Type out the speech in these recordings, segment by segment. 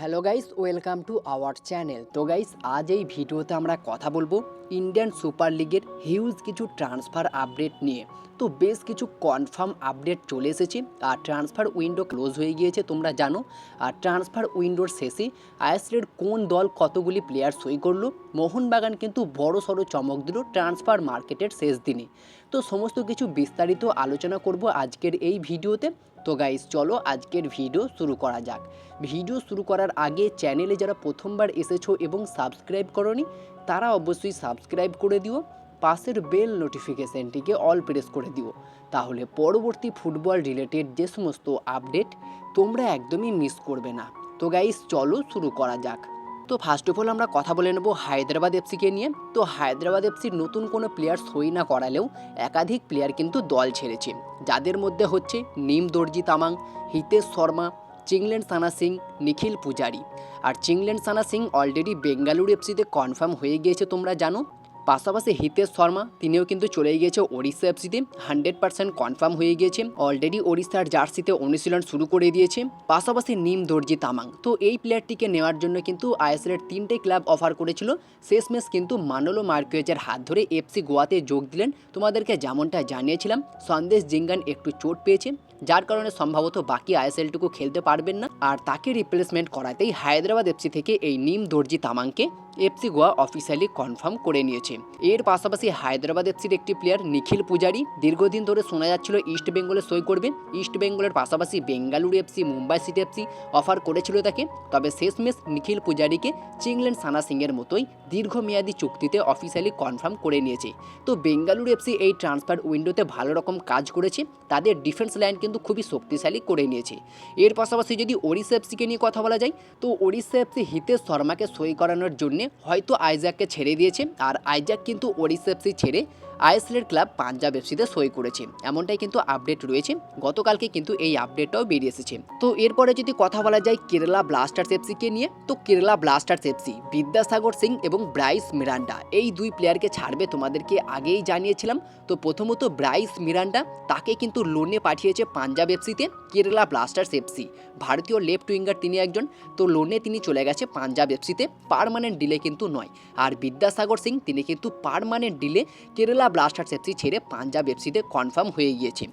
Hello guys, welcome to our channel. তো guys, আজ এই ভিডিওতে আমরা কথা বলব ইন্ডিয়ান সুপার লিগের হিউজ কিছু ট্রান্সফার আপডেট নিয়ে। তো বেশ কিছু কনফার্ম আপডেট চলে এসেছে, আর ট্রান্সফার উইন্ডো ক্লোজ হয়ে গিয়েছে, তোমরা জানো। আর ট্রান্সফার উইন্ডোর শেষে আইএসএলের কোন দল কতগুলি প্লেয়ার সই করল, মোহনবাগান কিন্তু বড় সড়ো চমক দিল ট্রান্সফার মার্কেটের শেষ দিনে। তো সমস্ত কিছু বিস্তারিত আলোচনা করব আজকের এই ভিডিওতে। তো গাইস চলো আজকের ভিডিও শুরু করা যাক। ভিডিও শুরু করার আগে চ্যানেলে যারা প্রথমবার এসেছ এবং সাবস্ক্রাইব করনি, তারা অবশ্যই সাবস্ক্রাইব করে দিও, পাশের বেল নোটিফিকেশানটিকে অল প্রেস করে দিও। তাহলে পরবর্তী ফুটবল রিলেটেড যে সমস্ত আপডেট তোমরা একদমই মিস করবে না। তো গাইস চলো শুরু করা যাক। তো ফার্স্ট অফ অল আমরা কথা বলে নেব হায়দ্রাবাদ এফসিকে নিয়ে। তো হায়দ্রাবাদ এফসির নতুন কোনো প্লেয়ার সই না করালেও একাধিক প্লেয়ার কিন্তু দল ছেড়েছে। যাদের মধ্যে হচ্ছে নিম দর্জি তামাং, হিতেশ শর্মা, চিংলেন সানা সিং, নিখিল পূজারি। আর চিংলেন সানা সিং অলরেডি বেঙ্গালুরু এফসিতে কনফার্ম হয়ে গিয়েছে তোমরা জানো। পাশাপাশি হিতেশ শর্মা, তিনিও কিন্তু চলে গিয়েছে ওড়িশা এফসিতে, হান্ড্রেড পার্সেন্ট কনফার্ম হয়ে গিয়েছে। অলরেডি ওড়িশার জার্সিতে অনুশীলন শুরু করে দিয়েছে। পাশাপাশি নিম দর্জি তামাং। তো এই প্লেয়ারটিকে নেওয়ার জন্য কিন্তু আইএসএলের তিনটে ক্লাব অফার করেছিল। শেষমেশ কিন্তু মানলো মার্কুয়েজের হাত ধরে এফসি গোয়াতে যোগ দিলেন। তোমাদেরকে যেমনটা জানিয়েছিলাম, সন্দেশ জিঙ্গান একটু চোট পেয়েছে। যার কারণে সম্ভবত বাকি আইএসএলটুকু খেলতে পারবেন না। আর তাকে রিপ্লেসমেন্ট করাতেই হায়দ্রাবাদ এফসি থেকে এই নিম দর্জি তামাংকে এফসি গোয়া অফিসিয়ালি কনফার্ম করে নিয়েছে। এর পাশাপাশি হায়দ্রাবাদ এফসির একটি প্লেয়ার নিখিল পূজারি দীর্ঘদিন ধরে শোনা যাচ্ছিল ইস্ট বেঙ্গলে সই করবে। ইস্ট বেঙ্গলের পাশাপাশি Bengaluru FC Mumbai city FC offer করেছিল তাকে। তবে শেষমেশ নিখিল পূজারিকে চিংল্যান্ড সানা সিংয়ের মতোই দীর্ঘমেয়াদী চুক্তিতে অফিসিয়ালি কনফার্ম করে নিয়েছে। তো বেঙ্গালুরু এফসি এই ট্রান্সফার উইন্ডোতে ভালো রকম কাজ করেছে। তাদের ডিফেন্স লাইন কিন্তু খুবই শক্তিশালী করে নিয়েছে। এর পাশাপাশি যদি ওড়িশা এফসিকে নিয়ে কথা বলা যায়, তো ওড়িশা এফসি হিতেশ শর্মাকে সই করানোর জন্য হয়তো আইজাককে ছেড়ে দিয়েছে, আর আইজাক কিন্তু ওড়িশা এফসি ছেড়ে আইএসএলের ক্লাব পাঞ্জাব এফসিতে সই করেছে। এমনটাই কিন্তু আপডেট রয়েছে, গতকালকে কিন্তু এই আপডেটটাও বেরিয়ে এসেছে। তো এরপরে যদি কথা বলা যায় কেরালা ব্লাস্টার্স এফসিকে নিয়ে, তো কেরালা ব্লাস্টার্স এফসি, বিদ্যাসাগর সিং এবং ব্রাইস মিরান্ডা, এই দুই প্লেয়ারকে ছাড়বে তোমাদেরকে আগেই জানিয়েছিলাম। তো প্রথমত ব্রাইস মিরান্ডা, তাকে কিন্তু লোনে পাঠিয়েছে পাঞ্জাব এফসিতে, কেরালা ব্লাস্টার্স এফসি। ভারতীয় লেফট উইঙ্গার তিনি একজন, তো লোনে তিনি চলে গেছে পাঞ্জাব এফসিতে, পারমানেন্ট ডিলে কিন্তু নয়। আর বিদ্যাসাগর সিং, তিনি কিন্তু পারমানেন্ট ডিলে কেরালা ব্লাস্টার্স এফসি ছেড়ে পাঞ্জাব এফসিতে কনফার্ম হয়ে গিয়েছে।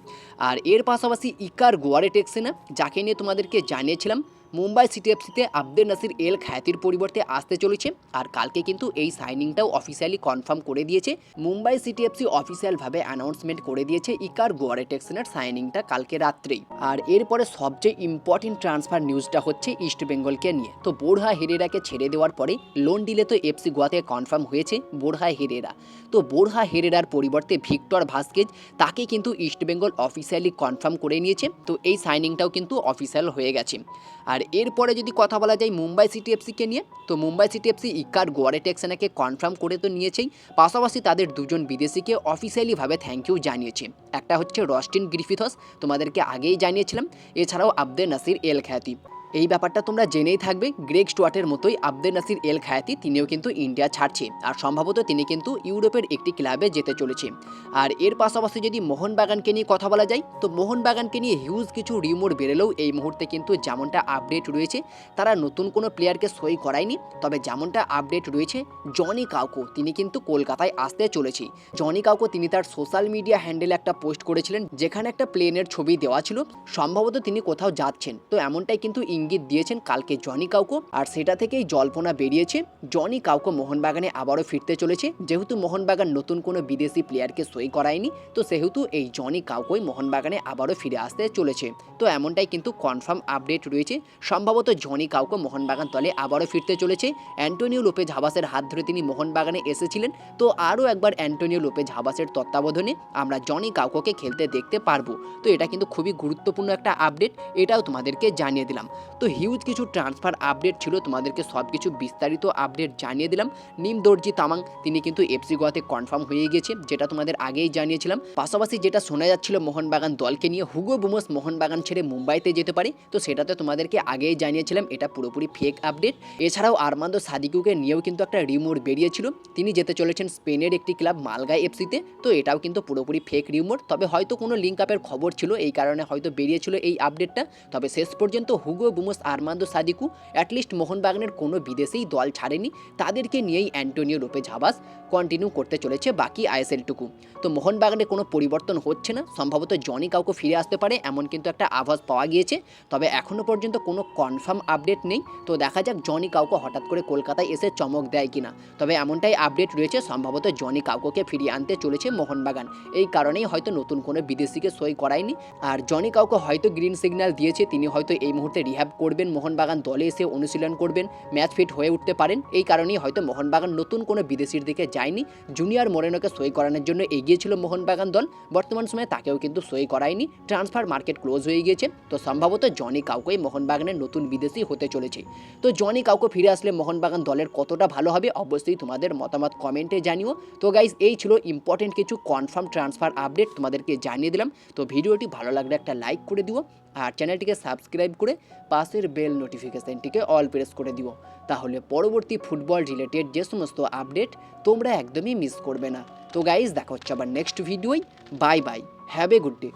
আর এর পাশাপাশি ইকার গোয়ারে টেক্সেনা, যাকে নিয়ে তোমাদেরকে জানিয়েছিলাম মুম্বাই সিটি এফসিতে আব্দুল নাসির এল খ্যাতির পরিবর্তে আসতে চলেছে আর কালকে কিন্তু এই সাইনিংটাও অফিসিয়ালি কনফার্ম করে দিয়েছে। মুম্বাই সিটি এফসি অফিসিয়ালভাবে অ্যানাউন্সমেন্ট করে দিয়েছে ইকার গোয়ারে টেক্সেনের সাইনিংটা কালকে রাত্রেই। আর এরপরে সবচেয়ে ইম্পর্টেন্ট ট্রান্সফার নিউজটা হচ্ছে ইস্ট বেঙ্গলকে নিয়ে। তো বোরহা হেরেরাকে ছেড়ে দেওয়ার পরে লোন ডিলে তো এফসি গোয়াতে কনফার্ম হয়েছে বোরহা হেরেরা। তো বোরহা হেরেরার পরিবর্তে ভিক্টর ভাস্কেজ তাকে কিন্তু ইস্ট বেঙ্গল অফিসিয়ালি কনফার্ম করে নিয়েছে। তো এই সাইনিংটাও কিন্তু অফিসিয়াল হয়ে গেছে। আর এরপরে যদি কথা বলা যায় মুম্বাই সিটি এফসিকে নিয়ে, তো মুম্বাই সিটি এফসি ইকার গোয়ারে টেক্সানাকে কনফার্ম করে তো নিয়েছেই। পাশাপাশি তাদের দুজন বিদেশিকে অফিসিয়ালিভাবে থ্যাংক ইউ জানিয়েছে। একটা হচ্ছে রস্টিন গ্রিফিথস, তোমাদেরকে আগেই জানিয়েছিলাম। এছাড়াও আব্দে নাসির এল খ্যাতি। এই ব্যাপারটা তোমরা জেনেই থাকবে, গ্রেগ স্টুয়ার্টের মতোই আব্দে নাসির এল খায়াতি, তিনিও কিন্তু ইন্ডিয়া ছাড়ছে। আর সম্ভবত তিনি কিন্তু ইউরোপের একটি ক্লাবে যেতে চলেছে। আর এর পাশাপাশি যদি মোহনবাগানকে নিয়ে কথা বলা যায়, তো মোহনবাগানকে নিয়ে হিউজ কিছু রিমোট বেরোলেও এই মুহূর্তে কিন্তু যেমনটা আপডেট রয়েছে, তারা নতুন কোনো প্লেয়ারকে সই করায়নি। তবে যেমনটা আপডেট রয়েছে, জনি কাউকো, তিনি কিন্তু কলকাতায় আসতে চলেছে। জনি কাউকো, তিনি তার সোশ্যাল মিডিয়া হ্যান্ডেলে একটা পোস্ট করেছিলেন, যেখানে একটা প্লেনের ছবি দেওয়া ছিল। সম্ভবত তিনি কোথাও যাচ্ছেন। তো এমনটাই কিন্তু ইঙ্গিত দিয়েছেন কালকে জনি কাউকো। আর সেটা থেকেই জল্পনা বেরিয়েছে, জনি কাউকো মোহনবাগানে আবারও ফিরতে চলেছে। যেহেতু মোহনবাগান নতুন কোনো বিদেশি প্লেয়ারকে সই করায়নি, তো সেহেতু এই জনি কাউকোই মোহনবাগানে আবারও ফিরে আসতে চলেছে। তো এমনটাই কিন্তু কনফার্ম আপডেট রয়েছে। সম্ভবত জনি কাউকো মোহনবাগান দলে আবারও ফিরতে চলেছে। অ্যান্টোনিও লোপেজ হাবাসের হাত ধরে তিনি মোহনবাগানে এসেছিলেন। তো আরও একবার অ্যান্টোনিও লোপেজ হাবাসের তত্ত্বাবধানে আমরা জনি কাউকোকে খেলতে দেখতে পারব। তো এটা কিন্তু খুবই গুরুত্বপূর্ণ একটা আপডেট এটাও তোমাদেরকে জানিয়ে দিলাম। তো হিউজ কিছু ট্রান্সফার আপডেট ছিল, তোমাদেরকে সব কিছু বিস্তারিত আপডেট জানিয়ে দিলাম। নিম দর্জি তামাং, তিনি কিন্তু এফসি গোয়াতে কনফার্ম হয়ে গিয়েছে যেটা তোমাদের আগেই জানিয়েছিলাম। পাশাপাশি যেটা শোনা যাচ্ছিল মোহনবাগান দলকে নিয়ে হুগো বুমোস মোহনবাগান ছেড়ে মুম্বাইতে যেতে পারে, তো সেটাতে তোমাদেরকে আগেই জানিয়েছিলাম, এটা পুরোপুরি ফেক আপডেট এছাড়াও আরমান্দো সাদিকুকে নিয়েও কিন্তু একটা রিমোট বেরিয়েছিল, তিনি যেতে চলেছেন স্পেনের একটি ক্লাব মালগা এফসিতে তো এটাও কিন্তু পুরোপুরি ফেক রিমোট তবে হয়তো কোনো লিঙ্ক আপের খবর ছিল, এই কারণে হয়তো বেরিয়েছিল এই আপডেটটা তবে শেষ পর্যন্ত Hugo Boumous Ramos Armando Sadiku at least মোহনবাগানের কোনো বিদেশেই দল ছাড়েনি, তাদেরকে নিয়েই অ্যান্টোনিও রূপে ঝাবাস কন্টিনিউ করতে চলেছে বাকি আইএসএলটুকু। তো মোহনবাগানে কোনো পরিবর্তন হচ্ছে না, সম্ভবত জনি কাউকে ফিরে আসতে পারে, এমন কিন্তু একটা আভাস পাওয়া গিয়েছে, তবে এখনও পর্যন্ত কোনো কনফার্ম আপডেট নেই, তো দেখা যাক জনি কাউকে হঠাৎ করে কলকাতায় এসে চমক দেয় কিনা। তবে এমনটাই আপডেট রয়েছে, সম্ভবত জনি কাউকে ফিরিয়ে আনতে চলেছে মোহনবাগান। এই কারণেই হয়তো নতুন কোনো বিদেশিকে সই করায়নি, আর জনি কাউকে হয়তো গ্রিন সিগন্যাল দিয়েছে, তিনি হয়তো এই মুহূর্তে রিহ্যাব করবেন, মোহনবাগান দলে এসে অনুশীলন করবেন, ম্যাচ ফিট হয়ে উঠতে পারেন। এই কারণেই হয়তো মোহনবাগান নতুন কোনো বিদেশির দিকে যায়নি। জুনিয়র মোরেনোকে সই করানোর জন্য এগিয়েছিল মোহনবাগান দল। বর্তমান সময়ে তাকেও কিন্তু সই করায়নি। ট্রান্সফার মার্কেট ক্লোজ হয়ে গিয়েছে। তো সম্ভবত জনি কাউকেই মোহনবাগানের নতুন বিদেশি হতে চলেছে। তো জনি কাউকে ফিরে আসলে মোহনবাগান দলের কতটা ভালো হবে, অবশ্যই তোমাদের মতামত কমেন্টে জানিও। তো গাইজ এই ছিল ইম্পর্টেন্ট কিছু কনফার্ম ট্রান্সফার আপডেট তোমাদেরকে জানিয়ে দিলাম। তো ভিডিওটি ভালো লাগলে একটা লাইক করে দিও। আর চ্যানেলটিকে সাবস্ক্রাইব করে পাশের বেল নোটিফিকেশানটিকে অল প্রেস করে দিও। তাহলে পরবর্তী ফুটবল রিলেটেড যে সমস্ত আপডেট তোমরা একদমই মিস করবে না। তো গাইজ দেখা হচ্ছে আবার নেক্সট ভিডিওই bye bye have a good day